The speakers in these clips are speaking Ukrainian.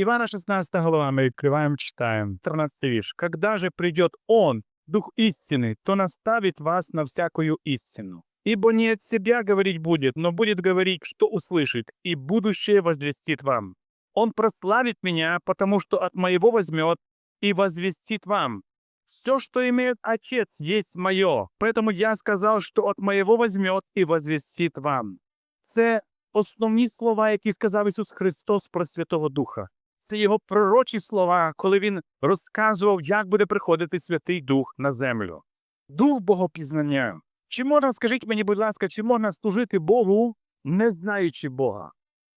Ивана 16 глава мы открываем, читаем. 13 виш. «Когда же придет Он, Дух истины, то наставит вас на всякую истину. Ибо не от себя говорить будет, но будет говорить, что услышит, и будущее возвестит вам. Он прославит меня, потому что от моего возьмет и возвестит вам. Все, что имеет Отец, есть мое. Поэтому я сказал, что от моего возьмет і возвестит вам. Це основні слова, які сказав Ісус Христос про Святого Духа. Це його пророчі слова, коли він розказував, як буде приходити Святий Дух на землю. Дух Богопізнання. Чи можна, скажіть мені, будь ласка, чи можна служити Богу, не знаючи Бога?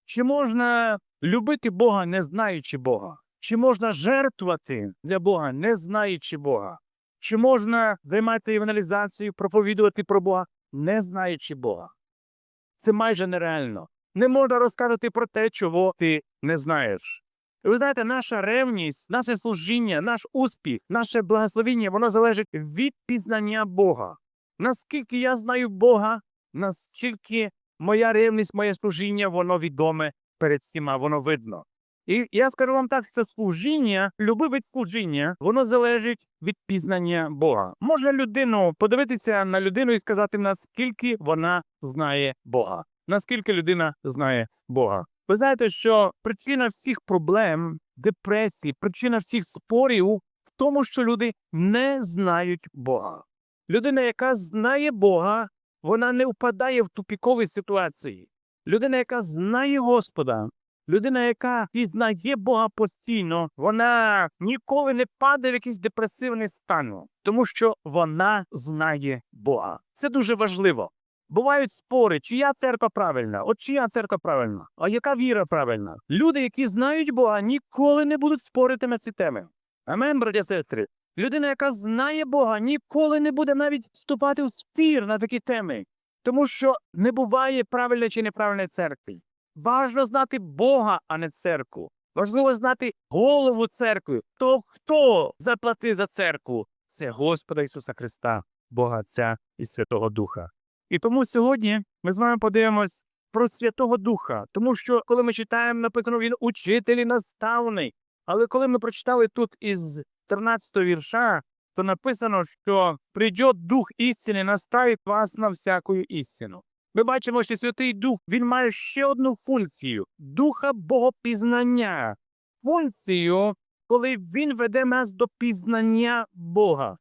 Чи можна любити Бога, не знаючи Бога? Чи можна жертвувати для Бога, не знаючи Бога? Чи можна займатися евангелізацією, проповідувати про Бога, не знаючи Бога? Це майже нереально. Не можна розказати про те, чого ти не знаєш. Ви знаєте, наша ревність, наше служіння, наш успіх, наше благословіння, воно залежить від пізнання Бога. Наскільки я знаю Бога, наскільки моя ревність, моє служіння, воно відоме перед всіма, воно видно. І я скажу вам так, це служіння, любий вид служіння, воно залежить від пізнання Бога. Можна людину подивитися на людину і сказати, наскільки вона знає Бога, наскільки людина знає Бога. Ви знаєте, що причина всіх проблем, депресії, причина всіх спорів в тому, що люди не знають Бога. Людина, яка знає Бога, вона не впадає в тупікові ситуації. Людина, яка знає Господа, людина, яка пізнає Бога постійно, вона ніколи не падає в якийсь депресивний стан, тому що вона знає Бога. Це дуже важливо. Бувають спори, чия церква правильна, от чия церква правильна, а яка віра правильна. Люди, які знають Бога, ніколи не будуть спорити на ці теми. Амен, браття сестри. Людина, яка знає Бога, ніколи не буде навіть вступати в спір на такі теми, тому що не буває правильної чи неправильної церкви. Важно знати Бога, а не церкву. Важливо знати голову церкви. То хто заплатив за церкву? Це Господа Ісуса Христа, Бога Отця і Святого Духа. І тому сьогодні ми з вами подивимось про Святого Духа, тому що коли ми читаємо, написано, він учитель і наставний. Але коли ми прочитали тут із 13 вірша, то написано, що прийде Дух істини, наставить вас на всяку істину. Ми бачимо, що Святий Дух він має ще одну функцію духа богопізнання. Функцію, коли він веде нас до пізнання Бога.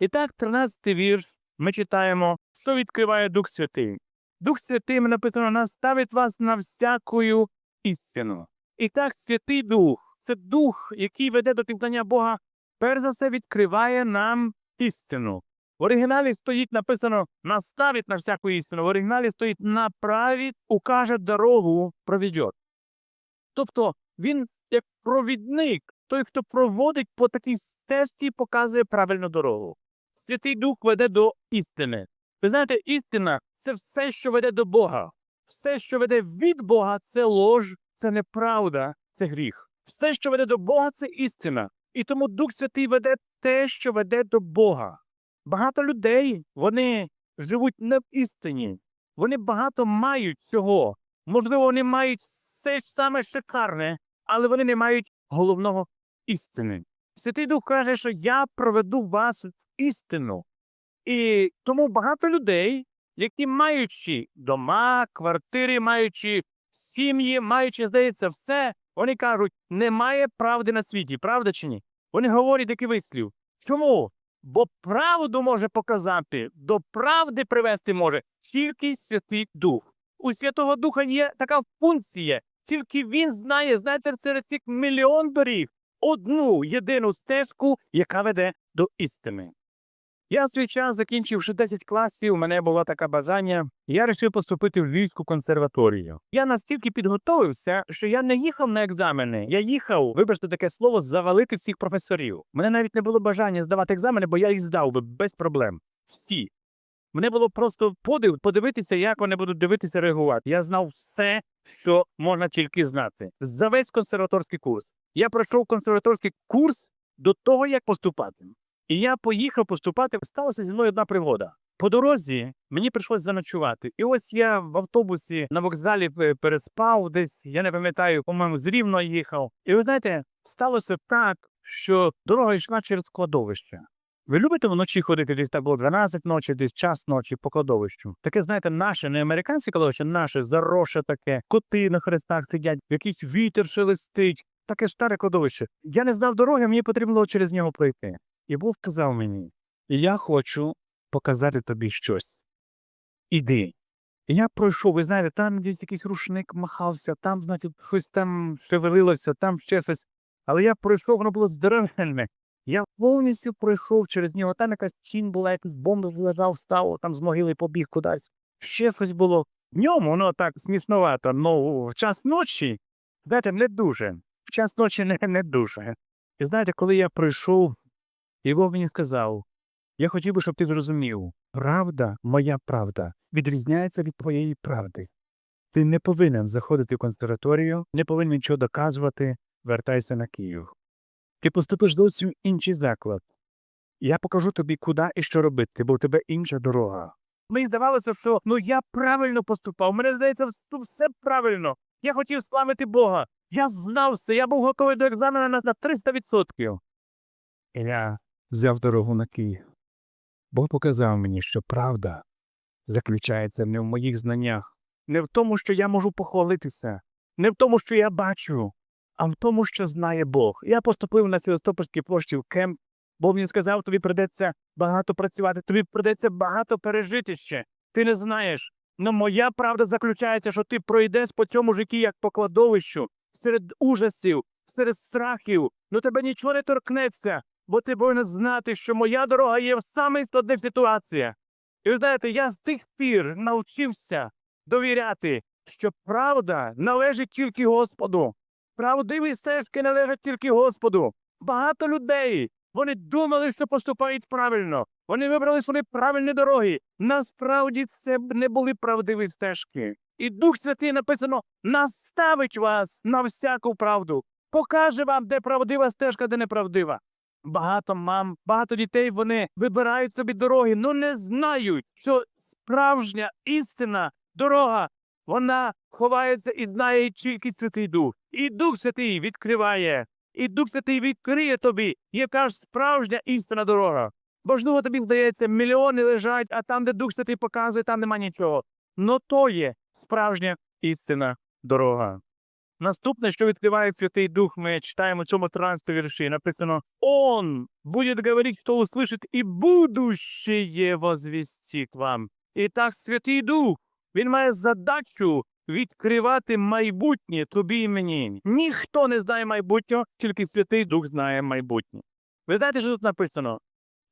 І так, 13 вірш, ми читаємо, що відкриває Дух Святий. Дух Святий ми написано, наставить вас на всякую істину. І так, Святий Дух це дух, який веде до пізнання Бога, перш за все відкриває нам істину. В оригіналі стоїть написано наставить на всяку істину. В оригіналі стоїть направить, укаже дорогу, проведет. Тобто він як провідник, той, хто проводить по такій стежці, показує правильну дорогу. Святий Дух веде до істини. Ви знаєте, істина це все, що веде до Бога. Все, що веде від Бога, це лож, це неправда, це гріх. Все, що веде до Бога, це істина. І тому Дух Святий веде те, що веде до Бога. Багато людей вони живуть не в істині. Вони багато мають цього. Можливо, вони мають все саме шикарне, але вони не мають головного істини. Святий Дух каже, що я проведу вас істину. І тому багато людей, які маючи дома, квартири, маючи сім'ї, маючи, здається, все, вони кажуть, немає правди на світі, правда чи ні? Вони говорять такий вислів. Чому? Бо правду може показати, до правди привести може тільки Святий Дух. У Святого Духа є така функція, тільки він знає, знаєте, серед цих мільйон доріг одну єдину стежку, яка веде до істини. Я в свій час, закінчивши 10 класів, у мене було таке бажання. Я вирішив поступити в Львівську консерваторію. Я настільки підготовився, що я не їхав на екзамени. Я їхав, вибачте таке слово, завалити всіх професорів. Мене навіть не було бажання здавати екзамени, бо я їх здав би без проблем. Всі. Мене було просто подив подивитися, як вони будуть дивитися реагувати. Я знав все, що можна тільки знати. За весь консерваторський курс. Я пройшов консерваторський курс до того, як поступати. І я поїхав поступати. Сталася зі мною одна пригода. По дорозі мені прийшлось заночувати. І ось я в автобусі на вокзалі переспав десь, я не пам'ятаю, по-моєму, з Рівно їхав. І ви знаєте, сталося так, що дорога йшла через кладовище. Ви любите вночі ходити десь так було 12 ночі, десь час ночі по кладовищу? Таке, знаєте, наше, не американське кладовище, наше зароше таке, коти на хрестах сидять, якийсь вітер шелестить, таке старе кладовище. Я не знав дороги, мені потрібно було через нього пройти. І Бог сказав мені: Я хочу показати тобі щось. Іди. І я пройшов, ви знаєте, там десь якийсь рушник махався, там, знаєте, щось там шевелилося, там ще щось. Але я пройшов, воно було здоровенне. Я повністю пройшов через нього. Там якась тінь була, якийсь бомб лежав, встав, там з могили побіг кудись. Ще щось було. Днем воно так смішновато, ну в час ночі, знаєте, не дуже. В час ночі не, не дуже. І знаєте, коли я прийшов, і мені сказав, я хотів би, щоб ти зрозумів, правда, моя правда, відрізняється від твоєї правди. Ти не повинен заходити в консерваторію, не повинен нічого доказувати, вертайся на Київ. Ти поступиш зовсім в інший заклад. Я покажу тобі, куди і що робити, бо в тебе інша дорога. Мені здавалося, що ну я правильно поступав. Мене здається, все правильно. Я хотів славити Бога. Я знав все, я був готовий до екзамену на на 300%. І взяв дорогу на Київ. Бог показав мені, що правда заключається не в моїх знаннях, не в тому, що я можу похвалитися, не в тому, що я бачу, а в тому, що знає Бог. Я поступив на Севастопольській площі в кемп, Бог мені сказав, тобі придеться багато працювати, тобі придеться багато пережити ще. Ти не знаєш. Но моя правда заключається, що ти пройдеш по цьому житті як по кладовищу, серед ужасів, серед страхів, ну тебе нічого не торкнеться, бо ти повинен знати, що моя дорога є в самій складних ситуаціях. І ви знаєте, я з тих пір навчився довіряти, що правда належить тільки Господу. Правдиві стежки належать тільки Господу. Багато людей вони думали, що поступають правильно. Вони вибрали свої правильні дороги. Насправді це не були правдиві стежки. І Дух Святий написано наставить вас на всяку правду, покаже вам, де правдива стежка, де неправдива. Багато мам, багато дітей вони вибирають собі дороги, але не знають, що справжня істина дорога вона ховається і знає тільки Святий Дух. І Дух Святий відкриває, і Дух Святий відкриє тобі, яка ж справжня істина дорога. Можливо, тобі здається, мільйони лежать, а там, де Дух Святий показує, там нема нічого. Но то є справжня істина дорога. Наступне, що відкриває Святий Дух, ми читаємо цьому 13 вірші. Написано: Он будет говорить, хто услышит, і будущее возвестит вам. І так, Святий Дух, він має задачу відкривати майбутнє тобі і мені. Ніхто не знає майбутнього, тільки Святий Дух знає майбутнє. Ви знаєте, що тут написано?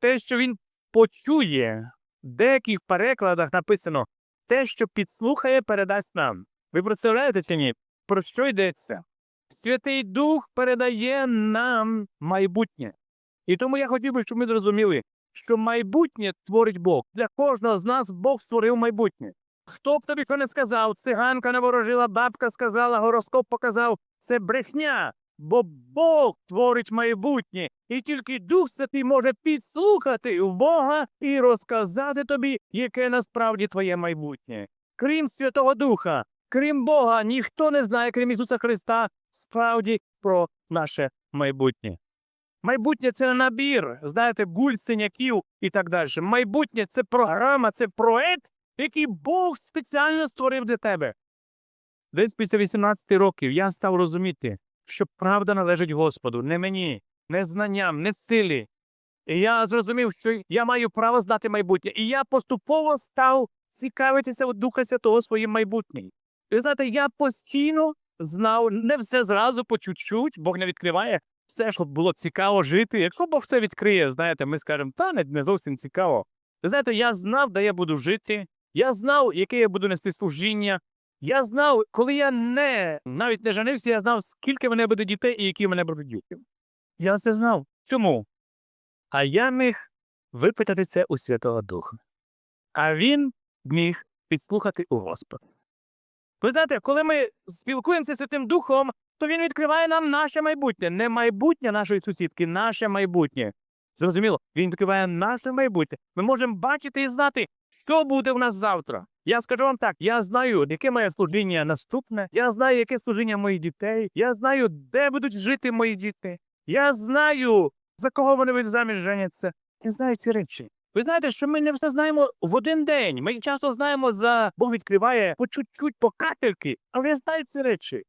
Те, що він почує, в деяких перекладах написано те, що підслухає, передасть нам. Ви представляєте чи ні? Про що йдеться? Святий Дух передає нам майбутнє. І тому я хотів би, щоб ми зрозуміли, що майбутнє творить Бог. Для кожного з нас Бог створив майбутнє. Хто б тобі не сказав, циганка наворожила, бабка сказала, гороскоп показав, це брехня, бо Бог творить майбутнє, і тільки Дух Святий може підслухати в Бога і розказати тобі, яке насправді твоє майбутнє. Крім Святого Духа, крім Бога, ніхто не знає, крім Ісуса Христа, справді про наше майбутнє. Майбутнє це не набір, знаєте, гуль синяків і так далі. Майбутнє це програма, це проект, який Бог спеціально створив для тебе. Десь після 18 років я став розуміти, що правда належить Господу, не мені, не знанням, не силі. І я зрозумів, що я маю право знати майбутнє. І я поступово став цікавитися у Духа Святого своїм майбутнім. І знаєте, я постійно знав не все зразу по чуть-чуть, Бог не відкриває все, щоб було цікаво жити. Якщо Бог все відкриє, знаєте, ми скажемо, та не, не зовсім цікаво. Знаєте, я знав, де я буду жити, я знав, яке я буду нести служіння. Я знав, коли я не навіть не женився, я знав, скільки мене буде дітей і які в мене будуть діти. Я це знав. Чому? А я міг випитати це у Святого Духа. А він міг підслухати у Господа. Ви знаєте, коли ми спілкуємося з Святим Духом, то він відкриває нам наше майбутнє, не майбутнє нашої сусідки, наше майбутнє. Зрозуміло, він відкриває наше майбутнє. Ми можемо бачити і знати, що буде в нас завтра. Я скажу вам так: я знаю, яке моє служіння наступне. Я знаю, яке служіння моїх дітей. Я знаю, де будуть жити мої діти. Я знаю, за кого вони будуть заміж женяться. Я знаю ці речі. Ви знаєте, що ми не все знаємо в один день. Ми часто знаємо за Бог відкриває по чуть-чуть, по капельки, але я знаю ці речі.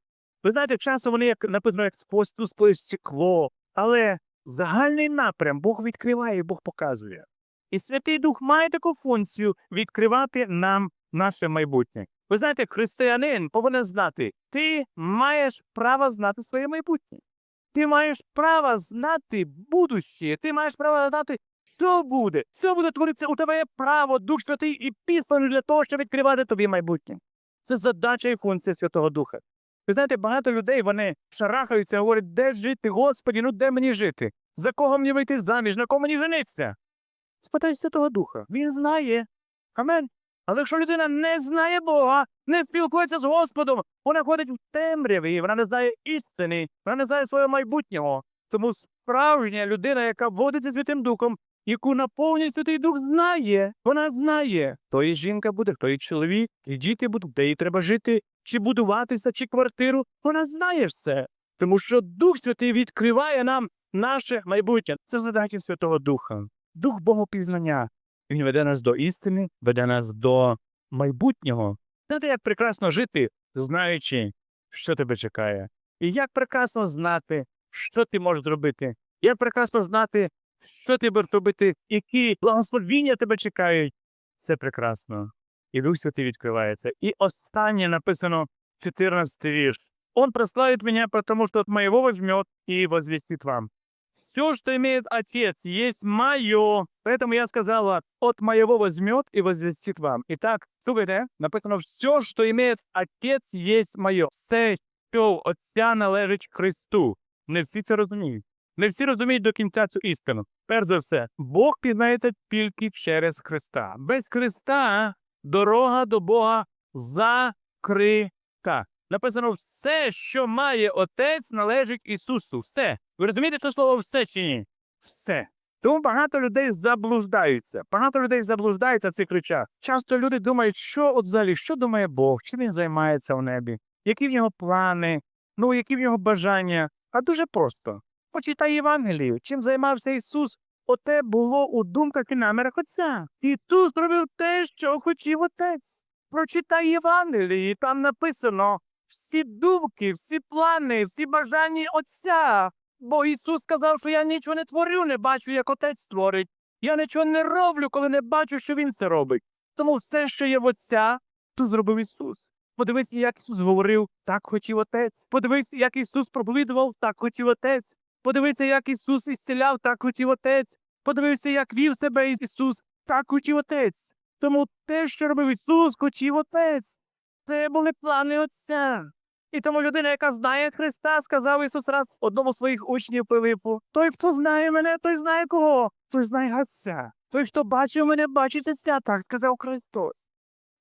Ви знаєте, часто вони як написано, як спосту сплив стекло, але загальний напрям Бог відкриває, Бог показує. І Святий Дух має таку функцію відкривати нам наше майбутнє. Ви знаєте, християнин повинен знати, ти маєш право знати своє майбутнє. Ти маєш право знати будуще, ти маєш право знати, що буде, що буде творитися. У тебе право, Дух Святий і післаний для того, щоб відкривати тобі майбутнє. Це задача і функція Святого Духа. Ви знаєте, багато людей вони шарахаються, говорять, де жити, Господі, ну де мені жити? За кого мені вийти заміж, на кого мені жениться? Спитай Святого Духа. Він знає. Амен. Але якщо людина не знає Бога, не спілкується з Господом, вона ходить в темряві, вона не знає істини, вона не знає свого майбутнього. Тому справжня людина, яка водиться Святим Духом, яку наповнює Святий Дух, знає, вона знає, хто і жінка буде, хто і чоловік, і діти будуть, де їй треба жити, чи будуватися, чи квартиру. Вона знає все. Тому що Дух Святий відкриває нам наше майбутнє. Це задача Святого Духа. Дух Богопізнання. Він веде нас до істини, веде нас до майбутнього. Знаєте, як прекрасно жити, знаючи, що тебе чекає. І як прекрасно знати, що ти можеш зробити. Як прекрасно знати, що ти будеш робити, які благословіння тебе чекають. Це прекрасно. І Дух Святий відкривається. І останнє написано 14 вірш. Он прославит меня, потому что от моего возьмет и возвестит вам. Все, что имеет Отец, есть мое. Поэтому я сказала, от моего возьмет и возвестит вам. Итак, слухайте, написано, все, що имеет Отець, есть моє. Все, що Отця належить Христу. Не всі це розуміють. Не всі розуміють до кінця цю істину. Перш за все, Бог пізнається тільки через Христа. Без Христа дорога до Бога закрита. Написано, все, що має Отець, належить Ісусу. Все. Ви розумієте це слово все чи ні? Все. Тому багато людей заблуждаються. Багато людей заблуждаються в цих речах. Часто люди думають, що от взагалі, що думає Бог, чим він займається в небі, які в нього плани, ну які в нього бажання. А дуже просто. Почитай Євангелію, чим займався Ісус. Оте було у думках і намірах Отця. Ісус робив те, що хотів Отець. Прочитай Євангелії, там написано всі думки, всі плани, всі бажання Отця. Бо Ісус сказав, що я нічого не творю, не бачу, як Отець створить. Я нічого не роблю, коли не бачу, що Він це робить. Тому все, що є в Отця, то зробив Ісус. Подивися, як Ісус говорив, так хотів Отець. Подивися, як Ісус проповідував, так хотів Отець. Подивися, як Ісус ісціляв, так хотів Отець. Подивися, як вів себе Ісус, так хотів Отець. Тому те, що робив Ісус, хотів Отець. Це були плани Отця. І тому людина, яка знає Христа, сказав Ісус раз одному з своїх учнів Пилипу: Той, хто знає мене, той знає кого, той знає Отця. Той, хто бачив мене, бачить Отця, так сказав Христос.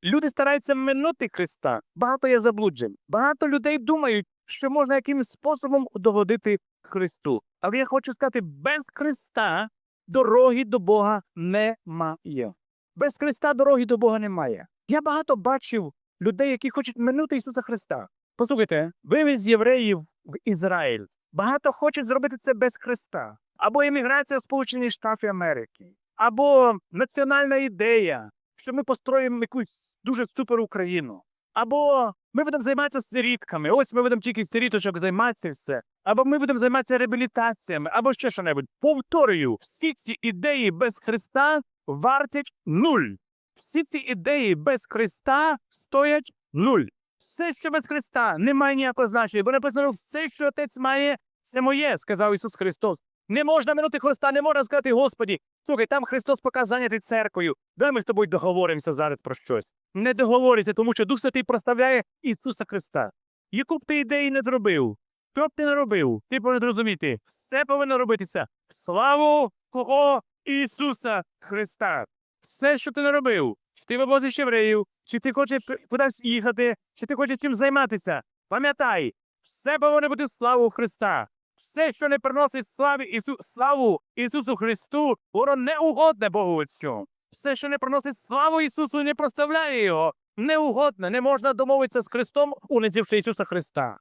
Люди стараються минути Христа. Багато є заблуджень. Багато людей думають, що можна якимось способом догодити Христу. Але я хочу сказати, без Христа дороги до Бога немає. Без Христа дороги до Бога немає. Я багато бачив людей, які хочуть минути Ісуса Христа. Послухайте, вивіз євреїв в Ізраїль. Багато хочуть зробити це без Христа. Або еміграція в Сполучені Штати Америки, або національна ідея, що ми построїмо якусь дуже супер Україну. Або ми будемо займатися сирітками. Ось ми будемо тільки сиріточок займатися все. Або ми будемо займатися реабілітаціями, або ще що-небудь. Повторюю, всі ці ідеї без Христа вартять нуль. Всі ці ідеї без Христа стоять нуль. Все, що без Христа, не має ніякого значення, бо написано, все, що отець має, це моє, сказав Ісус Христос. Не можна минути Христа, не можна сказати, Господі, слухай, там Христос поки зайнятий церквою. Давай ми з тобою договоримося зараз про щось. Не договорюйся, тому що Дух Святий проставляє Ісуса Христа. Яку б ти ідеї не зробив, що б ти не робив, ти повинен розуміти, все повинно робитися. Славу кого Ісуса Христа. Все, що ти не робив, чи ти вивозиш євреїв, чи ти хочеш кудись їхати, чи ти хочеш чим займатися. Пам'ятай, все повинно бути славу Христа. все, що не приносить славі Ісу, славу Ісусу Христу, воно не угодне Богу Отцю. Все, що не приносить славу Ісусу, не проставляє Його, неугодне, не можна домовитися з Христом, унизивши Ісуса Христа.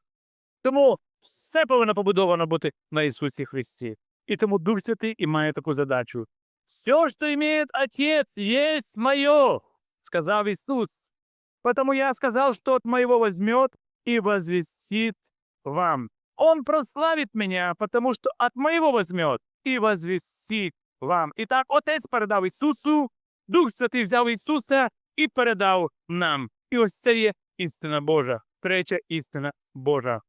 Тому все повинно побудовано бути на Ісусі Христі. І тому Дух Святий і має таку задачу. Все, что имеет Отец, есть мое, сказав Иисус. Потому я сказал, что от моего возьмет и возвестит вам. Он прославит меня, потому что от моего возьмет и возвестит вам. Итак, Отець передав Ісусу, Дух Святий взяв Ісуса і передав нам. І ось це є істина Божа, третя істина Божа.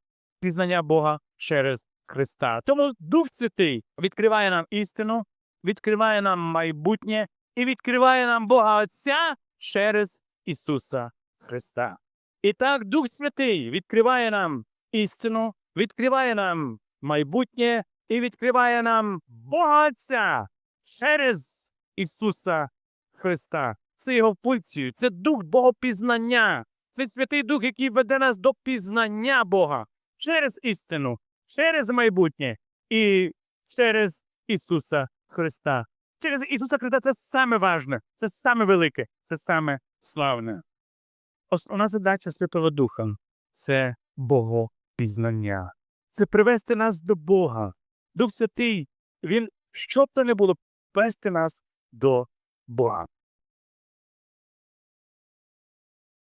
Пізнання Бога через Христа. Тому Дух Святий відкриває нам істину, відкриває нам майбутнє і відкриває нам Бога Отця через Ісуса Христа. І так Дух Святий відкриває нам істину, відкриває нам майбутнє і відкриває нам Бога Отця через Ісуса Христа. Це його функцію, це дух Богопізнання. Це Святий Дух, який веде нас до пізнання Бога через істину, через майбутнє і через Ісуса Христа. Через Ісуса Христа це саме важне, це саме велике, це саме славне. Основна задача Святого Духа це Богопізнання. Це привести нас до Бога. Дух Святий, Він, що б то не було, вести нас до Бога.